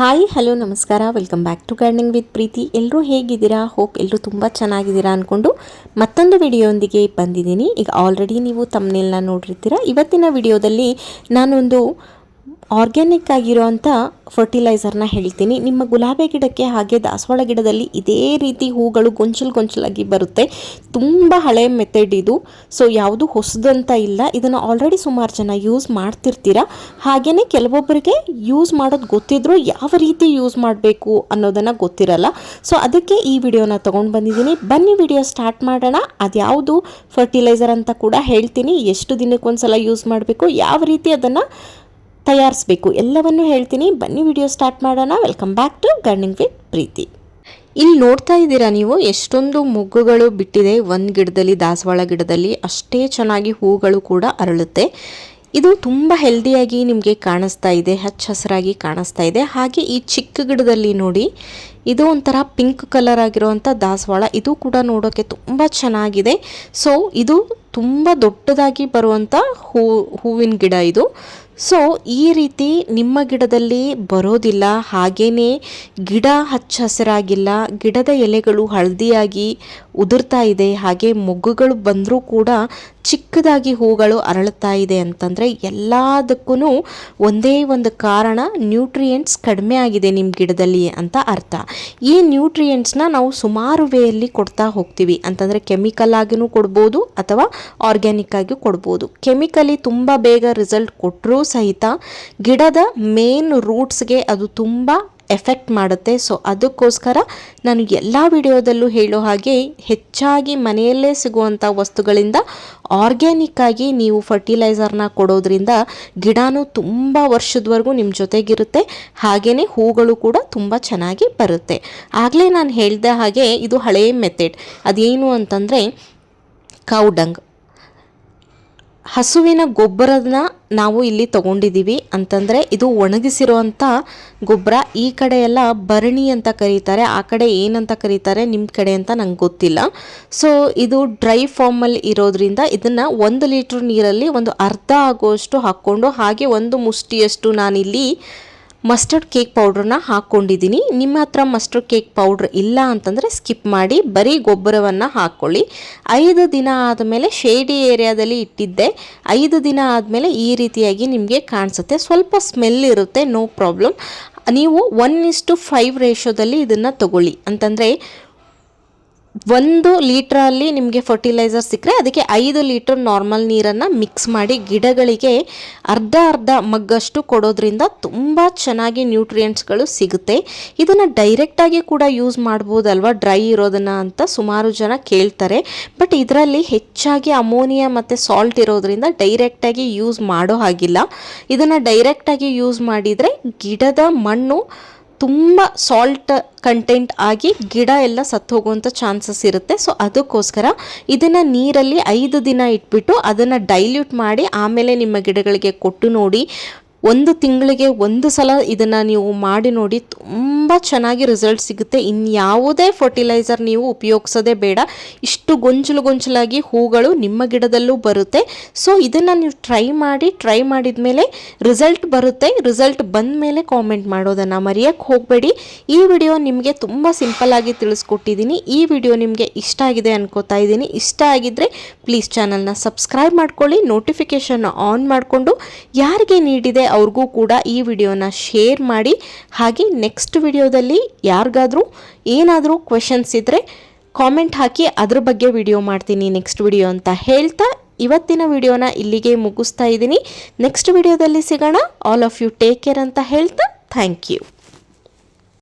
Hi hello ನಮಸ್ಕಾರ. Welcome back to gardening with Preethi ಎಲ್ಲರೂ ಹೇಗಿದ್ದೀರಾ? ಹೋಪ್ ಎಲ್ಲರೂ ತುಂಬ ಚೆನ್ನಾಗಿದ್ದೀರಾ ಅಂದ್ಕೊಂಡು ಮತ್ತೊಂದು ವಿಡಿಯೋಯೊಂದಿಗೆ ಬಂದಿದ್ದೀನಿ. ಈಗ ಆಲ್ರೆಡಿ ನೀವು ತಮ್ಮನೆಲ್ಲ ನೋಡಿರ್ತೀರ. ಇವತ್ತಿನ ವಿಡಿಯೋದಲ್ಲಿ ನಾನೊಂದು ಆರ್ಗ್ಯಾನಿಕ್ ಆಗಿರೋವಂಥ ಫರ್ಟಿಲೈಸರ್ನ ಹೇಳ್ತೀನಿ. ನಿಮ್ಮ ಗುಲಾಬಿ ಗಿಡಕ್ಕೆ ಹಾಗೆ ದಾಸವಾಳ ಗಿಡದಲ್ಲಿ ಇದೇ ರೀತಿ ಹೂಗಳು ಗೊಂಚಲು ಗೊಂಚಲಾಗಿ ಬರುತ್ತೆ. ತುಂಬ ಹಳೆ ಮೆಥಡ್ ಇದು. ಸೊ ಯಾವುದು ಹೊಸದಂತ ಇಲ್ಲ. ಇದನ್ನು ಆಲ್ರೆಡಿ ಸುಮಾರು ಜನ ಯೂಸ್ ಮಾಡ್ತಿರ್ತೀರ? ಹಾಗೆಯೇ ಕೆಲವೊಬ್ಬರಿಗೆ ಯೂಸ್ ಮಾಡೋದು ಗೊತ್ತಿದ್ರು ಯಾವ ರೀತಿ ಯೂಸ್ ಮಾಡಬೇಕು ಅನ್ನೋದನ್ನು ಗೊತ್ತಿರಲ್ಲ. ಸೊ ಅದಕ್ಕೆ ಈ ವಿಡಿಯೋನ ತೊಗೊಂಡು ಬಂದಿದ್ದೀನಿ. ಬನ್ನಿ ವಿಡಿಯೋ ಸ್ಟಾರ್ಟ್ ಮಾಡೋಣ. ಅದ್ಯಾವುದು ಫರ್ಟಿಲೈಸರ್ ಅಂತ ಕೂಡ ಹೇಳ್ತೀನಿ. ಎಷ್ಟು ದಿನಕ್ಕೊಂದ್ಸಲ ಯೂಸ್ ಮಾಡಬೇಕು? ಯಾವ ರೀತಿ ಅದನ್ನು ತಯಾರಿಸಬೇಕು. ಎಲ್ಲವನ್ನು ಹೇಳ್ತೀನಿ. ಬನ್ನಿ ವಿಡಿಯೋ ಸ್ಟಾರ್ಟ್ ಮಾಡೋಣ. Welcome back to gardening with Preethi ಇಲ್ಲಿ ನೋಡ್ತಾ ಇದ್ದೀರಾ ನೀವು? ಎಷ್ಟೊಂದು ಮೊಗ್ಗುಗಳು ಬಿಟ್ಟಿದೆ. ಒಂದು ಗಿಡದಲ್ಲಿ, ದಾಸವಾಳ ಗಿಡದಲ್ಲಿ ಅಷ್ಟೇ ಚೆನ್ನಾಗಿ ಹೂಗಳು ಕೂಡ ಅರಳುತ್ತೆ. ಇದು ತುಂಬ ಹೆಲ್ದಿಯಾಗಿ ನಿಮಗೆ ಕಾಣಿಸ್ತಾ ಇದೆ. ಹಚ್ಚ ಹಸಿರಾಗಿ ಕಾಣಿಸ್ತಾ ಇದೆ. ಹಾಗೆ ಈ ಚಿಕ್ಕ ಗಿಡದಲ್ಲಿ ನೋಡಿ, ಇದು ಒಂಥರ ಪಿಂಕ್ ಕಲರ್ ಆಗಿರುವಂಥ ದಾಸವಾಳ. ಇದು ಕೂಡ ನೋಡೋಕ್ಕೆ ತುಂಬ ಚೆನ್ನಾಗಿದೆ. ಸೊ ಇದು ತುಂಬ ದೊಡ್ಡದಾಗಿ ಬರುವಂಥ ಹೂ, ಹೂವಿನ ಗಿಡ ಇದು. ಸೊ ಈ ರೀತಿ ನಿಮ್ಮ ಗಿಡದಲ್ಲಿ ಬರೋದಿಲ್ಲ ಹಾಗೇ ಗಿಡ ಹಚ್ಚ ಹಸಿರಾಗಿಲ್ಲ, ಗಿಡದ ಎಲೆಗಳು ಹಳದಿಯಾಗಿ ಉದುರ್ತಾ ಇದೆ, ಹಾಗೆ ಮೊಗ್ಗುಗಳು ಬಂದರೂ ಕೂಡ ಚಿಕ್ಕದಾಗಿ ಹೂಗಳು ಅರಳುತ್ತಾ ಇದೆ ಅಂತಂದರೆ ಎಲ್ಲದಕ್ಕೂ ಒಂದೇ ಒಂದು ಕಾರಣ ನ್ಯೂಟ್ರಿಯೆಂಟ್ಸ್ ಕಡಿಮೆ ಆಗಿದೆ ನಿಮ್ಮ ಗಿಡದಲ್ಲಿ ಅಂತ ಅರ್ಥ. ಈ ನ್ಯೂಟ್ರಿಯೆಂಟ್ಸ್ನ ನಾವು ಸುಮಾರು ವೇಯಲ್ಲಿ ಕೊಡ್ತಾ ಹೋಗ್ತೀವಿ. ಅಂತಂದರೆ ಕೆಮಿಕಲ್ ಆಗಿನೂ ಕೊಡ್ಬೋದು ಅಥವಾ ಆರ್ಗ್ಯಾನಿಕ್ ಆಗಿ ಕೊಡ್ಬೋದು. ಕೆಮಿಕಲಿ ತುಂಬ ಬೇಗ ರಿಸಲ್ಟ್ ಕೊಟ್ಟರೂ ಸಹಿತ ಗಿಡದ ಮೇನ್ ರೂಟ್ಸ್ಗೆ ಅದು ತುಂಬ ಎಫೆಕ್ಟ್ ಮಾಡುತ್ತೆ. ಸೊ ಅದಕ್ಕೋಸ್ಕರ ನಾನು ಎಲ್ಲ ವಿಡಿಯೋದಲ್ಲೂ ಹೇಳೋ ಹಾಗೆ ಹೆಚ್ಚಾಗಿ ಮನೆಯಲ್ಲೇ ಸಿಗುವಂಥ ವಸ್ತುಗಳಿಂದ ಆರ್ಗ್ಯಾನಿಕ್ಕಾಗಿ ನೀವು ಫರ್ಟಿಲೈಸರ್ನ ಕೊಡೋದ್ರಿಂದ ಗಿಡನೂ ತುಂಬ ವರ್ಷದವರೆಗೂ ನಿಮ್ಮ ಜೊತೆಗಿರುತ್ತೆ. ಹಾಗೆಯೇ ಹೂಗಳು ಕೂಡ ತುಂಬ ಚೆನ್ನಾಗಿ ಬರುತ್ತೆ. ಆಗಲೇ ನಾನು ಹೇಳಿದ ಹಾಗೆ ಇದು ಹಳೆಯ ಮೆಥಡ್ ಅದೇನು ಅಂತಂದರೆ ಕೌಡಂಗ್ ಹಸುವಿನ ಗೊಬ್ಬರನ ನಾವು ಇಲ್ಲಿ ತಗೊಂಡಿದ್ದೀವಿ ಅಂತಂದರೆ ಇದು ಒಣಗಿಸಿರುವಂಥ ಗೊಬ್ಬರ. ಈ ಕಡೆ ಎಲ್ಲ ಭರಣಿ ಅಂತ ಕರೀತಾರೆ, ಆ ಕಡೆ ಏನಂತ ಕರೀತಾರೆ ನಿಮ್ಮ ಕಡೆ ಅಂತ ನಂಗೆ ಗೊತ್ತಿಲ್ಲ. ಸೊ ಇದು ಡ್ರೈ ಫಾರ್ಮಲ್ಲಿ ಇರೋದ್ರಿಂದ ಇದನ್ನು ಒಂದು ಲೀಟ್ರ್ ನೀರಲ್ಲಿ ಒಂದು ಅರ್ಧ ಆಗುವಷ್ಟು ಹಾಕ್ಕೊಂಡು ಹಾಗೆ ಒಂದು ಮುಷ್ಟಿಯಷ್ಟು ನಾನಿಲ್ಲಿ ಮಸ್ಟರ್ಡ್ ಕೇಕ್ ಪೌಡ್ರನ್ನ ಹಾಕ್ಕೊಂಡಿದ್ದೀನಿ. ನಿಮ್ಮ ಹತ್ರ ಮಸ್ಟರ್ಡ್ ಕೇಕ್ ಪೌಡ್ರ್ ಇಲ್ಲ ಅಂತಂದರೆ ಸ್ಕಿಪ್ ಮಾಡಿ, ಬರೀ ಗೊಬ್ಬರವನ್ನು ಹಾಕ್ಕೊಳ್ಳಿ ಐದು ದಿನ ಆದಮೇಲೆ ಶೇಡಿ ಏರಿಯಾದಲ್ಲಿ ಇಟ್ಟಿದ್ದೆ. ಐದು ದಿನ ಆದಮೇಲೆ ಈ ರೀತಿಯಾಗಿ ನಿಮಗೆ ಕಾಣಿಸುತ್ತೆ. ಸ್ವಲ್ಪ ಸ್ಮೆಲ್ ಇರುತ್ತೆ, ನೋ ಪ್ರಾಬ್ಲಮ್. ನೀವು ಒನ್ ಇಸ್ಟು ಫೈವ್ ರೇಷೋದಲ್ಲಿ ಇದನ್ನು ತಗೊಳ್ಳಿ. ಅಂತಂದರೆ ಒಂದು ಲೀಟ್ರಲ್ಲಿ ನಿಮಗೆ ಫರ್ಟಿಲೈಸರ್ ಸಿಕ್ಕರೆ ಅದಕ್ಕೆ ಐದು ಲೀಟರ್ ನಾರ್ಮಲ್ ನೀರನ್ನು ಮಿಕ್ಸ್ ಮಾಡಿ ಗಿಡಗಳಿಗೆ ಅರ್ಧ ಅರ್ಧ ಮಗ್ಗಷ್ಟು ಕೊಡೋದ್ರಿಂದ ತುಂಬ ಚೆನ್ನಾಗಿ ನ್ಯೂಟ್ರಿಯೆಂಟ್ಸ್ಗಳು ಸಿಗುತ್ತೆ. ಇದನ್ನು ಡೈರೆಕ್ಟಾಗಿ ಕೂಡ ಯೂಸ್ ಮಾಡ್ಬೋದಲ್ವಾ? ಡ್ರೈ ಇರೋದನ್ನು ಅಂತ ಸುಮಾರು ಜನ ಕೇಳ್ತಾರೆ. ಬಟ್ ಇದರಲ್ಲಿ ಹೆಚ್ಚಾಗಿ ಅಮೋನಿಯಾ ಮತ್ತು ಸಾಲ್ಟ್ ಇರೋದ್ರಿಂದ ಡೈರೆಕ್ಟಾಗಿ ಯೂಸ್ ಮಾಡೋ ಹಾಗಿಲ್ಲ. ಇದನ್ನು ಡೈರೆಕ್ಟಾಗಿ ಯೂಸ್ ಮಾಡಿದರೆ ಗಿಡದ ಮಣ್ಣು ತುಂಬ ಸಾಲ್ಟ್ ಕಂಟೆಂಟ್ ಆಗಿ ಗಿಡ ಎಲ್ಲ ಸತ್ತು ಹೋಗುವಂಥ ಚಾನ್ಸಸ್ ಇರುತ್ತೆ. ಸೊ ಅದಕ್ಕೋಸ್ಕರ ಇದನ್ನು ನೀರಲ್ಲಿ ಐದು ದಿನ ಇಟ್ಬಿಟ್ಟು ಅದನ್ನು ಡೈಲ್ಯೂಟ್ ಮಾಡಿ ಆಮೇಲೆ ನಿಮ್ಮ ಗಿಡಗಳಿಗೆ ಕೊಟ್ಟು ನೋಡಿ ಒಂದು ತಿಂಗಳಿಗೆ ಒಂದು ಸಲ ಇದನ್ನು ನೀವು ಮಾಡಿ ನೋಡಿ ತುಂಬ ಚೆನ್ನಾಗಿ ರಿಸಲ್ಟ್ ಸಿಗುತ್ತೆ. ಇನ್ಯಾವುದೇ ಫರ್ಟಿಲೈಸರ್ ನೀವು ಉಪಯೋಗಿಸೋದೇ ಬೇಡ. ಇಷ್ಟು ಗೊಂಚಲು ಗೊಂಚಲಾಗಿ ಹೂಗಳು ನಿಮ್ಮ ಗಿಡದಲ್ಲೂ ಬರುತ್ತೆ. ಸೊ ಇದನ್ನು ನೀವು ಟ್ರೈ ಮಾಡಿ ಟ್ರೈ ಮಾಡಿದ ಮೇಲೆ ರಿಸಲ್ಟ್ ಬರುತ್ತೆ. ರಿಸಲ್ಟ್ ಬಂದ ಮೇಲೆ ಕಾಮೆಂಟ್ ಮಾಡೋದನ್ನು ಮರೆಯೋಕ್ಕೆ ಹೋಗಬೇಡಿ. ಈ ವಿಡಿಯೋ ನಿಮಗೆ ತುಂಬ ಆಗಿ ತಿಳಿಸ್ಕೊಟ್ಟಿದ್ದೀನಿ. ಈ ವಿಡಿಯೋ ನಿಮಗೆ ಇಷ್ಟ ಆಗಿದೆ ಅನ್ಕೋತಾ ಇದ್ದೀನಿ. ಇಷ್ಟ ಆಗಿದ್ದರೆ ಪ್ಲೀಸ್ ಚಾನಲ್ನ ಸಬ್ಸ್ಕ್ರೈಬ್ ಮಾಡ್ಕೊಳ್ಳಿ ನೋಟಿಫಿಕೇಷನ್ ಆನ್ ಮಾಡಿಕೊಂಡು, ಯಾರಿಗೆ ನೀಡಿದೆ ಅವ್ರಿಗೂ ಕೂಡ ಈ ವಿಡಿಯೋನ ಶೇರ್ ಮಾಡಿ. ಹಾಗೆ ನೆಕ್ಸ್ಟ್ ವಿಡಿಯೋದಲ್ಲಿ ಯಾರಿಗಾದರೂ ಏನಾದರೂ ಕ್ವೆಶನ್ಸ್ ಇದ್ದರೆ ಕಾಮೆಂಟ್ ಹಾಕಿ ಅದ್ರ ಬಗ್ಗೆ ವಿಡಿಯೋ ಮಾಡ್ತೀನಿ ನೆಕ್ಸ್ಟ್ ವಿಡಿಯೋ ಅಂತ ಹೇಳ್ತಾ ಇವತ್ತಿನ ವಿಡಿಯೋನ ಇಲ್ಲಿಗೆ ಮುಗಿಸ್ತಾ ಇದ್ದೀನಿ. ನೆಕ್ಸ್ಟ್ ವಿಡಿಯೋದಲ್ಲಿ ಸಿಗೋಣ. All of you take care ಅಂತ ಹೇಳ್ತಾ. Thank you